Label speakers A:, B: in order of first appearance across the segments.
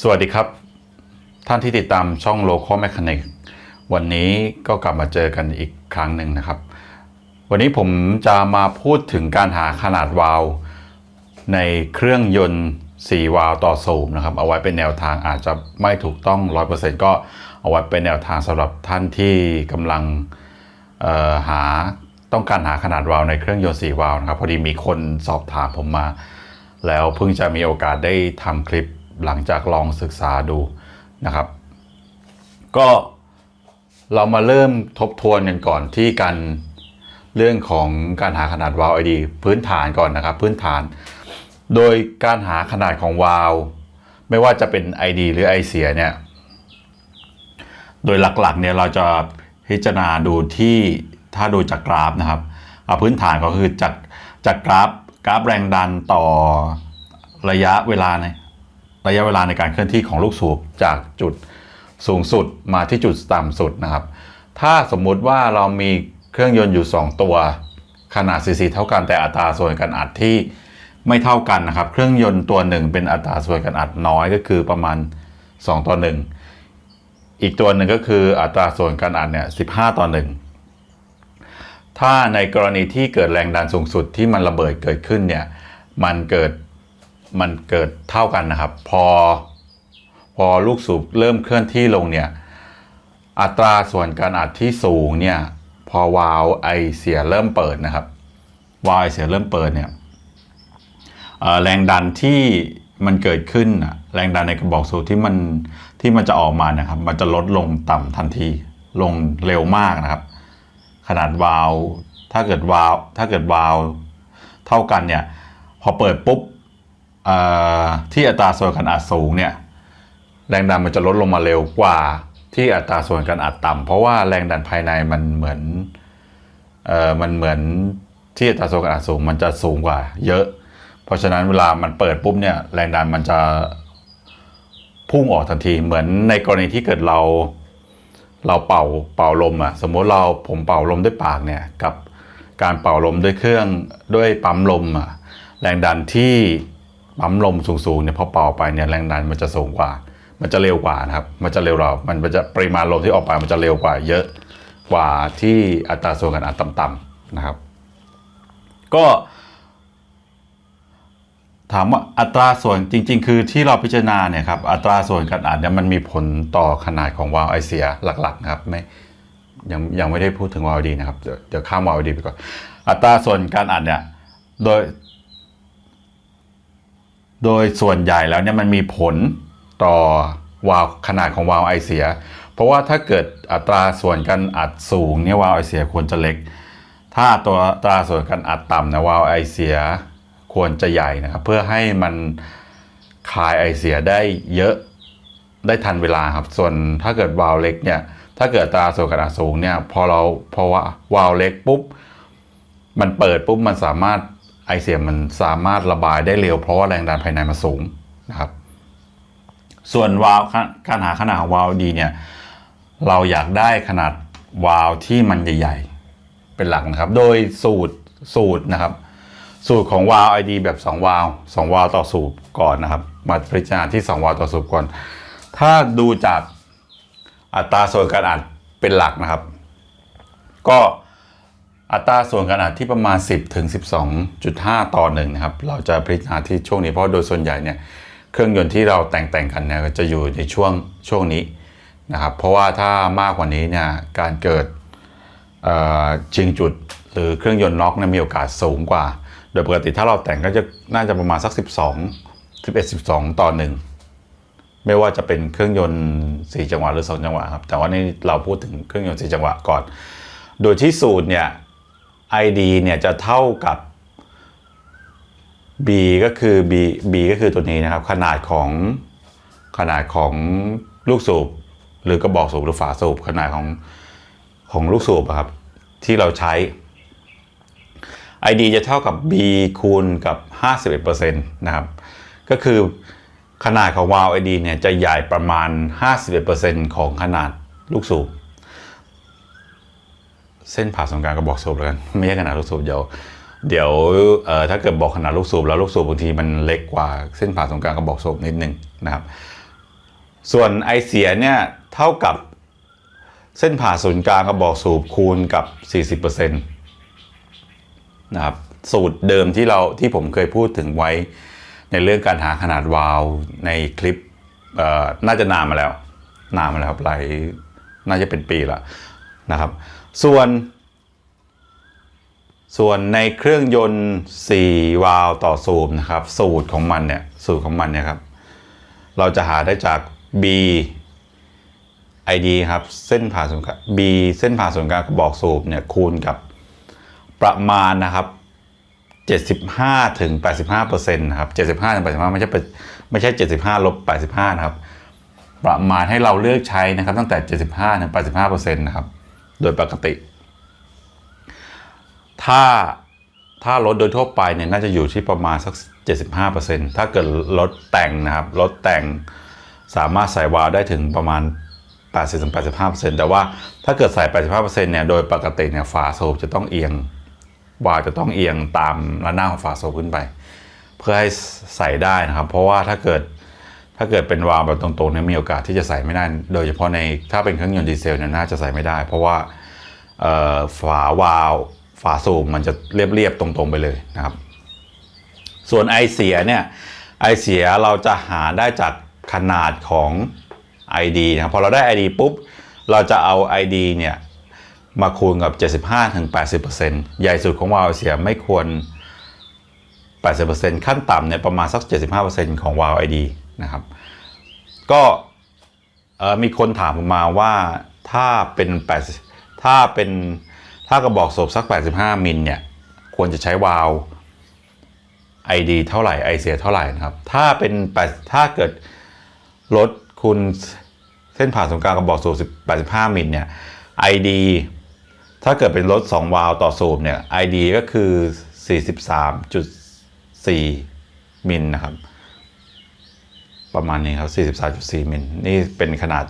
A: สวัสดีครับ ท่านที่ติดตามช่อง Local Mechanic วันนี้ก็กลับมาเจอกันอีกครั้งหนึ่งนะครับ วันนี้ผมจะมาพูดถึงการหาขนาดวาล์วในเครื่องยนต์ 4 วาล์วต่อสูบนะครับ เอาไว้เป็นแนวทางอาจจะไม่ถูกต้อง 100%ก็เอาไว้เป็นแนวทางสำหรับท่านที่กำลังหาต้องการหาขนาดวาล์วในเครื่องยนต์ 4 วาล์วนะครับ พอดีมีคนสอบถามผมมา แล้วเพิ่งจะมีโอกาสได้ทำคลิป หลังจากลองศึกษาดูนะครับ ก็เรามาเริ่มทบทวนกันก่อนที่การเรื่องของการหาขนาดวาล์ว ID พื้นฐานก่อนนะครับ พื้นฐาน โดยการหาขนาดของวาล์วไม่ว่าจะเป็น ID หรือ I เสียเนี่ยโดยหลักๆเนี่ยเราจะพิจารณาดูที่ถ้าดูจากกราฟนะครับเอาพื้นฐานก็คือจากจากกราฟกราฟแรงดันต่อระยะเวลาใน ระยะเวลาในการเคลื่อนที่ของลูกสูบจากจุดสูงสุดมาที่จุดต่ำสุดนะครับ ถ้าสมมุติว่าเรามีเครื่องยนต์อยู่ 2 ตัว ขนาด cc เท่ากันแต่อัตราส่วนการอัดที่ไม่เท่ากันนะครับ เครื่องยนต์ตัวหนึ่งเป็นอัตราส่วนการอัดน้อยก็คือประมาณ 2 ต่อ 1 อีกตัวหนึ่งก็คืออัตราส่วนการอัดเนี่ย15 ต่อ 1 ถ้าในกรณีที่เกิดแรงดันสูงสุดที่มันระเบิดเกิดขึ้นเนี่ยมันเกิด มันเกิดเท่ากันนะครับ พอ พอลูกสูบเริ่มเคลื่อนที่ลงเนี่ยอัตราส่วนการอัดที่สูงเนี่ยพอวาล์วไอเสียเริ่มเปิดนะครับวาล์วไอเสียเริ่มเปิดเนี่ยแรงดันที่มันเกิดขึ้นแรงดันในกระบอกสูบที่มันที่มันจะออกมาเนะครับ มันจะลดลงต่ำทันทีลงเร็วมากนะครับ ขนาดวาล์วถ้าเกิดวาล์วถ้าเกิดวาล์วเท่ากันเนี่ยพอเปิดปุ๊บ ที่อัตราส่วนการอัดสูงเนี่ยแรงดันมันจะลดลงมาเร็วกว่าที่อัตราส่วนการอัดต่ำเพราะว่าแรงดันภายในมันเหมือนเออมันเหมือนที่อัตราส่วนการอัดสูงมันจะสูงกว่า เยอะ เพราะฉะนั้นเวลามันเปิดปุ๊บเนี่ยแรงดันมันจะพุ่งออกทันทีเหมือนในกรณีที่เกิดเรา เราเป่าเป่าลมอะสมมติเราผมเป่าลมด้วยปากเนี่ยกับการเป่าลมด้วยเครื่องด้วยปั๊มลมอะแรงดันที่ ปั๊มลมสูงๆเนี่ยพอเป่าไปเนี่ยแรงดันมันจะสูงกว่า มันจะเร็วกว่านะครับ มันจะเร็วเรามันจะปริมาณลมที่ออกไปมันจะเร็วกว่าเยอะกว่าที่อัตราส่วนการอัดต่ำๆนะครับ ก็ถามว่าอัตราส่วนจริง ๆ คือที่เราพิจารณาเนี่ยครับอัตราส่วนการอัดเนี่ยมันมีผลต่อขนาดของวาล์วไอเสียหลักๆนะครับไม่ยังยังไม่ได้พูดถึงวาล์วดีนะครับเดี๋ยวเดี๋ยวข้ามวาล์วดีไปก่อนอัตราส่วนการอัดเนี่ยโดย โดยส่วนใหญ่แล้วเนี่ยมันมีผลต่อวาลขนาดของวาลไอเสีย เพราะว่าถ้าเกิดอัตราส่วนการอัดสูงเนี่ยวาล์วไอเสียควรจะเล็ก ถ้าตัวอัตราส่วนการอัดต่ำนะวาลไอเสียควรจะใหญ่นะครับเพื่อให้มันคายไอเสียได้เยอะได้ทันเวลาครับ ส่วนถ้าเกิดวาลเล็กเนี่ยถ้าเกิดอัตราส่วนการอัดสูงเนี่ยพอเราพอว่าวาลเล็กปุ๊บ มันเปิดปุ๊บมันสามารถ ไอเสียมันสามารถระบายได้เร็วเพราะว่าแรงดันภายในมันสูงนะครับ ส่วนวาล์วการหาขนาดของวาล์วดีเนี่ยเราอยากได้ขนาดวาล์วที่มันใหญ่ๆ เป็นหลักนะครับ โดยสูตรสูตรนะครับ สูตรของวาล์ว ID แบบ 2 วาล์ว2วาล์วต่อสูบก่อนนะครับมาพิจารณาที่ 2 วาล์วต่อสูบก่อน ถ้าดูจากอัตราส่วนการอัดเป็นหลักนะครับ ก็ อัตราส่วนกาดที่ประมาณ 10ถึง12.5 ต่อหนึ่งนะครับ เราจะพิจารณาที่ช่วงนี้เพราะโดยส่วนใหญ่เนี่ยเครื่องยนต์ที่เราแต่งแต่งกันเนี่ยจะอยู่ในช่วงช่วงนี้นะครับ เพราะว่าถ้ามากกว่านี้เนี่ยการเกิดเอ่อชิงจุดหรือเครื่องยนต์น็อกเนี่ยมีโอกาสสูงกว่า โดยปกติถ้าเราแต่งก็จะน่าจะประมาณสัก 12 11 12 ต่อ1ไม่ว่าจะเป็นเครื่องยนต์ 4 จังหวะหรือ 2 จังหวะครับแต่ว่านี่เราพูดถึงเครื่องยนต์ 4 จังหวะก่อน โดยที่สูตรเนี่ย ID เนี่ยจะเท่ากับ B ก็คือ B B ก็คือตัวนี้นะครับ ขนาดของขนาดของลูกสูบ หรือกระบอกสูบหรือฝาสูบขนาดของของลูกสูบอะครับ ที่เราใช้ ID จะเท่ากับ B คูณกับ 51%นะครับ ก็คือขนาดของวาล์ว ID เนี่ยจะใหญ่ประมาณ 51%ของขนาดลูกสูบ เส้นผ่าศูนย์กลางกระบอกสูบแล้วกันไม่ใช่ขนาดลูกสูบเดี๋ยวเดี๋ยวถ้าเกิดบอกขนาดลูกสูบแล้วลูกสูบบางทีมันเล็กกว่าเส้นผ่าศูนย์กลางกระบอกสูบนิดนึงนะครับ ส่วนไอเสียเนี่ยเท่ากับเส้นผ่าศูนย์กลางกระบอกสูบคูณกับ 40%นะครับสูตรเดิมที่เราที่ผมเคยพูดถึงไว้ในเรื่องการหาขนาดวาลในคลิปน่าจะนานมาแล้ว นานมาแล้วครับหลายน่าจะเป็นปีละนะครับ ส่วนส่วนในเครื่องยนต์ 4 วาล์วต่อสูบนะครับ สูตรของมันเนี่ยสูตรของมันเนี่ยครับ เราจะหาได้จาก B ID ครับ เส้นผ่าศูนย์กลาง B เส้นผ่าศูนย์กลางกระบอกสูบเนี่ยคูณกับประมาณนะครับ 75ถึง85เปอร์เซ็นต์นะครับ75ถึง85ไม่ใช่ไม่ใช่ 75ลบ85 นะครับ ประมาณให้เราเลือกใช้นะครับ ตั้งแต่ 75ถึง85เปอร์เซ็นต์นะครับ โดยปกติ ถ้าถ้ารถโดยทั่วไปเนี่ยน่าจะอยู่ที่ประมาณสัก 75%ถ้าเกิดรถแต่งนะครับรถแต่งสามารถใส่วาล์วได้ถึงประมาณ 80-85%แต่ว่าถ้าเกิดใส่ 85%เนี่ยโดยปกติเนี่ยฝาโซบจะต้องเอียงวาล์วจะต้องเอียงตามระนาบของฝาโซบขึ้นไป เพื่อให้ใส่ได้นะครับ เพราะว่าถ้าเกิด ถ้าเกิดเป็นวาล์วแบบตรงๆเนี่ยมีโอกาสที่จะใส่ไม่ได้ โดยเฉพาะในถ้าเป็นเครื่องยนต์ดีเซลเนี่ยน่าจะใส่ไม่ได้ เพราะว่าฝาวาล์วฝาสูบมันจะเรียบๆตรงๆไปเลยนะครับ ส่วนไอเสียเนี่ยไอเสียเราจะหาได้จากขนาดของ ID นะครับพอเราได้ ID ปุ๊บ เราจะเอา ID เนี่ยมาคูณกับ 75-80%ใหญ่สุดของวาล์วเสียไม่ควร 80%ขั้นต่ำเนี่ยประมาณสัก 75%ของวาล์ว ID นะครับ ก็มีคนถามผมมาว่าถ้าเป็น8ถ้าเป็นถ้ากระบอกสูบสัก 85 มิลเนี่ย ควรจะใช้วาล์ว ID เท่าไหร่ไอเสียเท่าไหร่นะครับ ถ้าเป็น8ถ้าเกิดรถคุณเส้นผ่านศูนย์กลางกระบอกสูบ85 มิลเนี่ย ID ถ้าเกิดเป็นรถ 2 วาล์วต่อสูบเนี่ย ID ก็คือ 43.4 มิลนะครับ ประมาณนี้ครับ43.4มิลนี่เป็นขนาด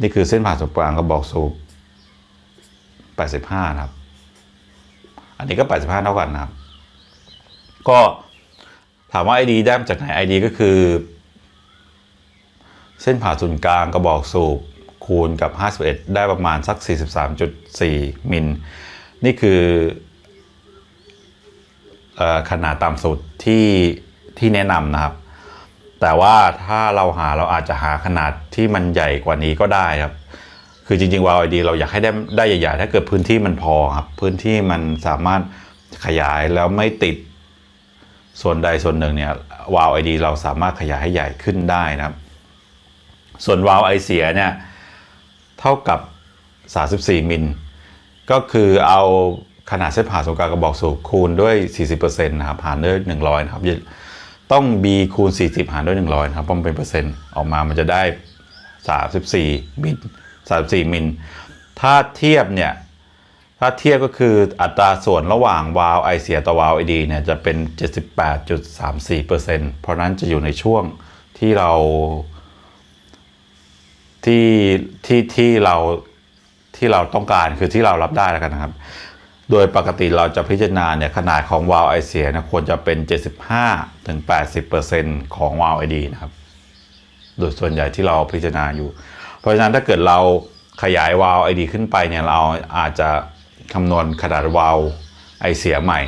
A: นี่คือเส้นผ่านศูนย์กลางกระบอกสูบ85นะครับ อันนี้ก็ 85 เท่ากันนะครับ ก็ถามว่า ID ได้มาจากไหน ID ก็คือ เส้นผ่าศูนย์กลางกระบอกสูบคูณกับ 51 ได้ประมาณสัก 43.4 มิล นี่คืออขนาดต่ำสุดที่ที่แนะนำนะครับ แต่ว่าถ้าเราหาเราอาจจะหาขนาดที่มันใหญ่กว่านี้ก็ได้ครับ คือจริงๆวาวไอดีเราอยากให้ได้ได้ใหญ่ๆ ถ้าเกิดพื้นที่มันพอครับ พื้นที่มันสามารถขยายแล้วไม่ติดส่วนใดส่วนหนึ่งเนี่ยวาล์วไอดีเราสามารถขยายให้ใหญ่ขึ้นได้นะครับ ส่วนวาล์วไอเสียเนี่ยเท่ากับ 34 มิล ก็คือเอาขนาดเส้นผ่าศูนย์กลางกระบอกสูบคูณด้วย 40%นะครับหารด้วย 100 นะครับอย่า ต้อง b คูณ 40 หารด้วย 100 นะครับเพราะมันเป็นเปอร์เซ็นต์ออกมามันจะได้ 34มิล34มิลถ้าเทียบเนี่ยถ้าเทียบก็คืออัตราส่วนระหว่างวาล์วไอเสียต่อวาล์วไอดีเนี่ยจะเป็น 78.34%เพราะนั้นจะอยู่ในช่วงที่เราที่ที่ที่เราที่เราต้องการคือที่เรารับได้แล้วกันนะครับ โดยปกติเราจะพิจารณาเนี่ยขนาดของวาล์วไอเสียนะควรจะเป็น 75-80%ของวาล์วไอดีนะครับ โดยส่วนใหญ่ที่เราพิจารณาอยู่ เพราะฉะนั้นถ้าเกิดเราขยายวาล์วไอดีขึ้นไปเนี่ยเราอาจจะคำนวณขนาดวาล์วไอเสียใหม่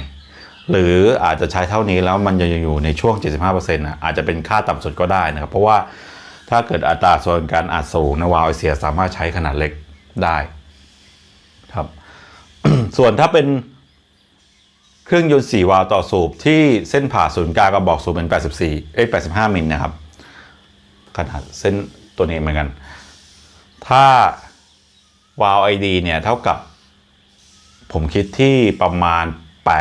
A: หรืออาจจะใช้เท่านี้แล้วมันยังอยู่ในช่วง 75%นะอาจจะเป็นค่าต่ำสุดก็ได้นะครับ เพราะว่าถ้าเกิดอัตราส่วนการอัดสูงนะวาล์วไอเสียสามารถใช้ขนาดเล็กได้ ส่วนถ้าเป็นเครื่องยนต์ 4 วาล์วต่อสูบที่เส้นผ่าศูนย์กลางกระบอกสูบเป็น 84 เอ้ย 85 มิลนะครับ ขนาดเส้นตัวนี้เหมือนกัน ถ้าวาล์วไอดีเนี่ย เท่ากับ ผมคิดที่ประมาณ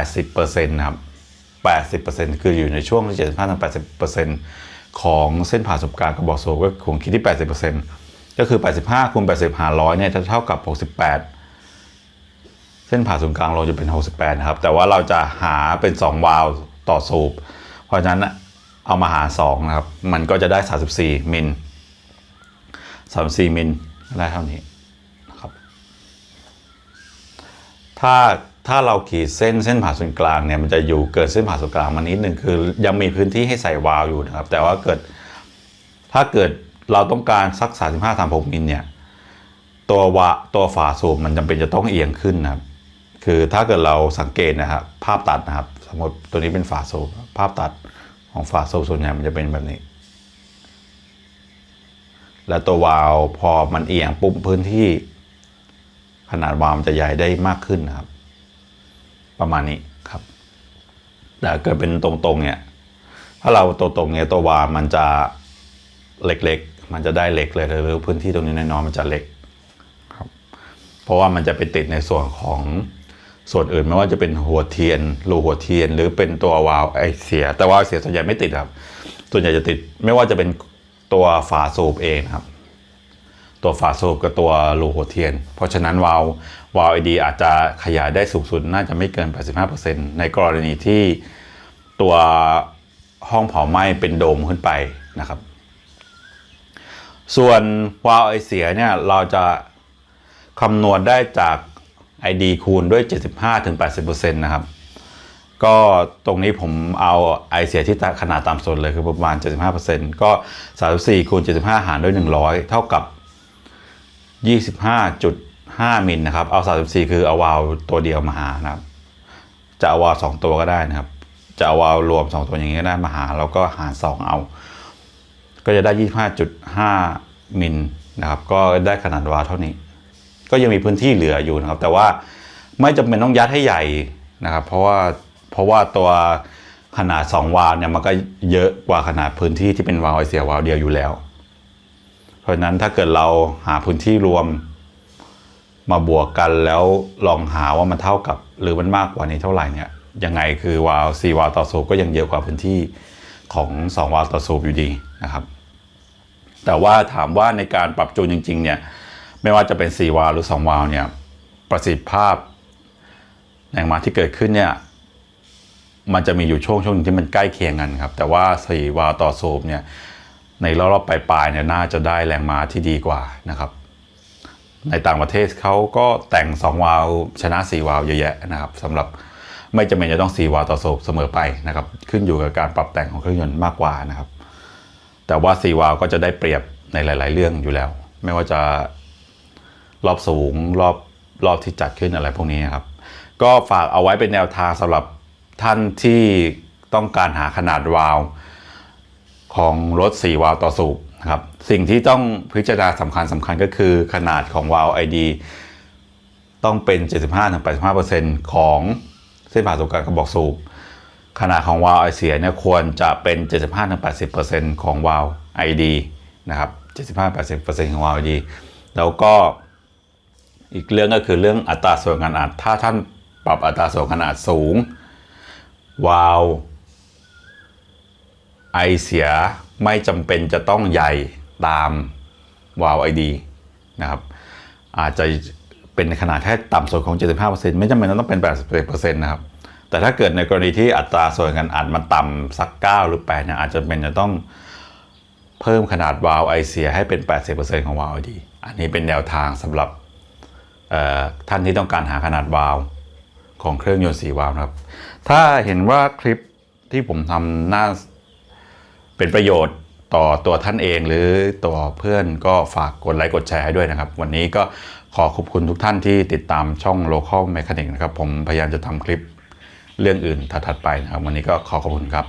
A: 80%นะครับ 80%คืออยู่ในช่วงที่75-80%ของเส้นผ่าศูนย์กลางกระบอกสูบก็คงคิดที่ 80%ก็คือ 85คูณ80หารร้อยเนี่ยจะเท่ากับ 68 เส้นผ่าศูนย์กลางเราจะเป็น 68 นะครับ แต่ว่าเราจะหาเป็น 2 วาล์วต่อสูบ เพราะฉะนั้นเอามาหา 2 นะครับ มันก็จะได้ 34 มิล 34 มิลได้เท่านี้นะครับ ถ้าถ้าเราขีดเส้นเส้นผ่าศูนย์กลางเนี่ยมันจะอยู่เกินเส้นผ่าศูนย์กลางมานิดหนึ่งคือ ยังมีพื้นที่ให้ใส่วาล์วอยู่นะครับ แต่ว่าเกิดถ้าเกิดเราต้องการสัก 35 36มิลเนี่ยตัววะตัวฝาสูบมันจำเป็นจะต้องเอียงขึ้นนะครับ คือถ้าเกิดเราสังเกตนะครับภาพตัดนะครับ สมมติตัวนี้เป็นฝาสูบภาพตัดของฝาสูบส่วนใหญ่มันจะเป็นแบบนี้ แล้วตัววาลพอมันเอียงปุ๊บพื้นที่ ขนาดวาลมันจะใหญ่ได้มากขึ้นนะครับ ประมาณนี้ครับแต่เกิดเป็นตรงๆเนี่ยถ้าเราตรงๆเนี่ยตัววาลมันจะเล็กๆ มันจะได้เล็กเลยหรือพื้นที่ตรงนี้น้อยๆมันจะเล็กครับ เพราะว่ามันจะไปติดในส่วนของ ส่วนอื่นไม่ว่าจะเป็นหัวเทียนรูหัวเทียน หรือเป็นตัววาล์วไอเสีย แต่วาล์วไอเสียส่วนใหญ่ไม่ติดครับ ส่วนใหญ่จะติดไม่ว่าจะเป็นตัวฝาสูบเองครับ ตัวฝาสูบกับตัวรูหัวเทียน เพราะฉะนั้นวาล์ววาล์วไอดีอาจจะขยายได้สูงสุดน่าจะไม่เกิน 85%ในกรณีที่ตัวห้องเผาไหม้เป็นโดมขึ้นไปนะครับ ส่วนวาล์วไอเสียเนี่ยเราจะคำนวณได้จาก ID คูณด้วย 75-80%นะครับ ก็ตรงนี้ผมเอาไอเสียที่ขนาดต่ำสุดเลยคือประมาณ 75%ก็ 34คูณ75 หารด้วย 100 เท่ากับ 25.5 มิลนะครับ เอา 34 คือเอาวาล์วตัวเดียวมาหานะครับ จะเอาวาล์วสองตัวก็ได้นะครับ จะเอาวาล์วรวม 2 ตัวอย่างนี้ก็ได้มาหา แล้วก็หาร 2 เอา ก็จะได้ 25.5 มิลนะครับ ก็ได้ขนาดวาล์วเท่านี้ ก็ยังมีพื้นที่เหลืออยู่นะครับ แต่ว่าไม่จำเป็นต้องยัดให้ใหญ่นะครับ เพราะว่าเพราะว่าตัวขนาด 2 วาล์วเนี่ยมันก็เยอะกว่าขนาดพื้นที่ที่เป็นวาล์วไอเสียวาล์วเดียวอยู่แล้ว เพราะฉะนั้นถ้าเกิดเราหาพื้นที่รวมมาบวกกันแล้วลองหาว่ามันเท่ากับ หรือมันมากกว่านี้เท่าไหร่เนี่ยยังไงคือวาล์ว4วาล์วต่อสูบก็ยังเยอะกว่าพื้นที่ของ 2 วาล์วต่อสูบอยู่ดีนะครับ แต่ว่าถามว่าในการปรับจูนจริง ๆ เนี่ย ไม่ว่าจะเป็น 4 วาล์วหรือ 2 วาล์วเนี่ยประสิทธิภาพแรงม้าที่เกิดขึ้นเนี่ยมันจะมีอยู่ช่วงช่วงหนึงที่มันใกล้เคียงกันครับ แต่ว่า 4 วาล์วต่อสูบเนี่ยในรอบๆปลายๆเนี่ยน่าจะได้แรงม้าที่ดีกว่านะครับ ในต่างประเทศเขาก็แต่ง 2 วาล์วชนะ 4 วาล์วเยอะแยะนะครับสำหรับไม่จำเป็นจะต้อง 4 วาล์วต่อสูบเสมอไปนะครับ ขึ้นอยู่กับการปรับแต่งของเครื่องยนต์มากกว่านะครับ แต่ว่า 4 วาล์วก็จะได้เปรียบในหลาย ๆ เรื่องอยู่แล้ว ไม่ว่าจะ รอบสูงรอบรอบที่จัดขึ้นอะไรพวกนี้นะครับ ก็ฝากเอาไว้เป็นแนวทางสำหรับท่านที่ต้องการหาขนาดวาล์วของรถ 4 วาล์วต่อสูบนะครับสิ่งที่ต้องพิจารณาสำคัญสำคัญก็คือขนาดของวาล์ว ID ต้องเป็น 75-85%ของเส้นผ่าศูนย์กลางกระบอกสูบ ขนาดของวาล์วไอเสียเนี่ยควรจะเป็น 75-80%ของวาล์ว ID นะครับ 75-80%ของวาล์ว ID แล้วก็ อีกเรื่องก็คือเรื่องอัตราส่วนกาด ถ้าท่านปรับอัตราส่วนกาดสูง วาล์วไอเสียไม่จำเป็นจะต้องใหญ่ตามวาล์วไอดีนะครับ อาจจะเป็นขนาดแค่ต่ำสุดของ 75%ไม่จำเป็นต้องเป็น 80%นะครับ แต่ถ้าเกิดในกรณีที่อัตราส่วนการอัดมันต่ำสัก 9 หรือ8เนี่ยอาจจะเป็นจะต้องเพิ่มขนาดวาล์วไอเสียให้เป็น 80%ของวาล์วไอดี อันนี้เป็นแนวทางสำหรับ ท่านที่ต้องการหาขนาดวาล์วของเครื่องยนต์สีวาล์วนะครับ ถ้าเห็นว่าคลิปที่ผมทำน่าเป็นประโยชน์ต่อตัวท่านเองหรือตัวเพื่อนก็ฝากกดไลค์กดแชร์ให้ด้วยนะครับ วันนี้ก็ขอขอบคุณทุกท่านที่ติดตามช่อง Local Mechanic นะครับ ผมพยายามจะทำคลิปเรื่องอื่นถัดๆไปนะครับ วันนี้ก็ขอขอบคุณครับ